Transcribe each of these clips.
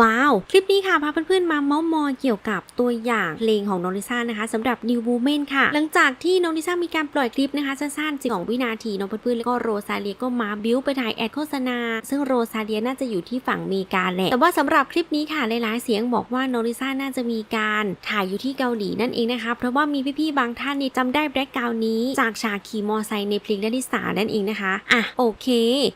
ว้าว คลิปนี้ค่ะพาเพื่อนๆมาเมาส์มอยเกี่ยวกับตัวอย่างเพลงของน้องลิซ่านะคะสำหรับ New Woman ค่ะ หลังจากที่น้องลิซ่ามีการปล่อยคลิปนะคะสั้นๆ12วินาทีน้องเพื่อนๆแล้วก็โรซาเลียก็มาบิ้วไปถ่ายแอดโฆษณา ซึ่งโรซาเลียน่าจะอยู่ที่ฝั่งอเมริกาแหละแต่ว่าสำหรับคลิปนี้ค่ะหลายๆเสียงบอกว่าน้องลิซ่าน่าจะมีการถ่ายอยู่ที่เกาหลีนั่นเองนะคะเพราะว่ามีพี่ๆบางท่านนี่จำได้แบล็กกาวน์นี้จากฉากขี่มอไซค์ในเพลงลลิสานั่นเองนะคะอะโอเค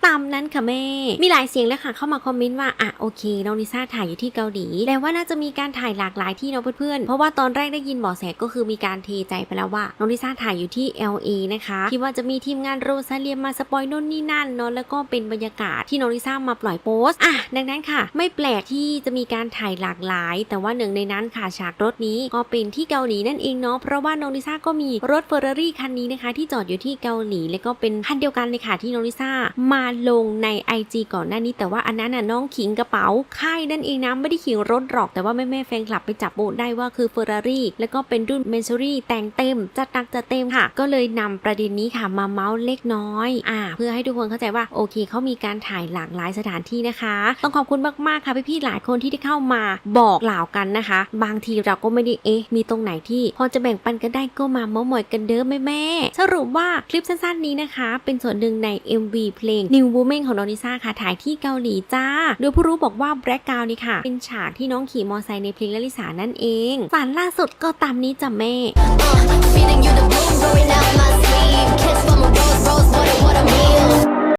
ตามนั้นค่ะแม่ มีหลายเสียงแล้วค่ะเข้ามาคอมเมนต์ว่าอะโอเคน้องลิซ่าถ่ายอยู่ที่เกาหลีแต่ว่าน่าจะมีการถ่ายหลากหลายที่เนาะเพื่อนๆ เพราะว่าตอนแรกได้ยินเบาะแสก็คือมีการเทใจไปแล้วว่าน้องลิซ่าถ่ายอยู่ที่ LA นะคะคิดว่าจะมีทีมงานโรซาเลียมาสปอยโน่นนี่นั่นเนาะแล้วก็เป็นบรรยากาศที่น้องลิซ่ามาปล่อยโพสต์อะดังนั้นค่ะ ไม่แปลกที่จะมีการถ่ายหลากหลาย แต่ว่าหนึ่งในนั้นค่ะฉากรถนี้ก็เป็นที่เกาหลีนั่นเองเนาะเพราะว่าน้องลิซ่าก็มีรถเฟอร์รารี่คันนี้นะคะ ที่จอดอยู่ที่เกาหลี แล้วก็เป็นคันเดียวกันเลยค่ะที่น้องลิซ่ามาลงใน IG ก่อนหน้านี้ แต่ว่าอันนั้นน่ะน้องขิงกระเป๋าค่ายนั่นเองนะไม่ได้ขิงรถหรอกแต่ว่าแม่แม่แฟนคลับไปจับโบได้ว่าคือเฟอร์รารี่แล้วก็เป็นรุ่นเมนซูรี่แต่งเต็มจัดหนักจัดเต็มค่ะ ก็เลยนำประเด็นนี้ค่ะมาเมาส์เล็กน้อยอ่าเพื่อให้ทุกคนเข้าใจว่าโอเคเขามีการถ่ายหลากหลายสถานที่นะคะ ต้องขอบคุณมากๆค่ะพี่ๆหลายคนที่ได้เข้ามาบอกกล่าวกันนะคะ บางทีเราก็ไม่ได้เอ๊ะมีตรงไหนที่ พอจะแบ่งปันกันได้ก็มาเมาส์มอยกันเด้อแม่แม่สรุปว่าคลิปสั้นๆนี้นะคะ เป็นส่วนหนึ่งใน MV เพลง New Woman ของน้องลิซ่าค่ะถ่ายที่เกาหลีจ้า โดยผู้รู้บอกว่าแบล็กกาวนี่ค่ะเป็นฉากที่น้องขี่มอไซค์ในเพลงลลิสานั่นเองฝันล่าสุดก็ตามนี้จ้ะแม่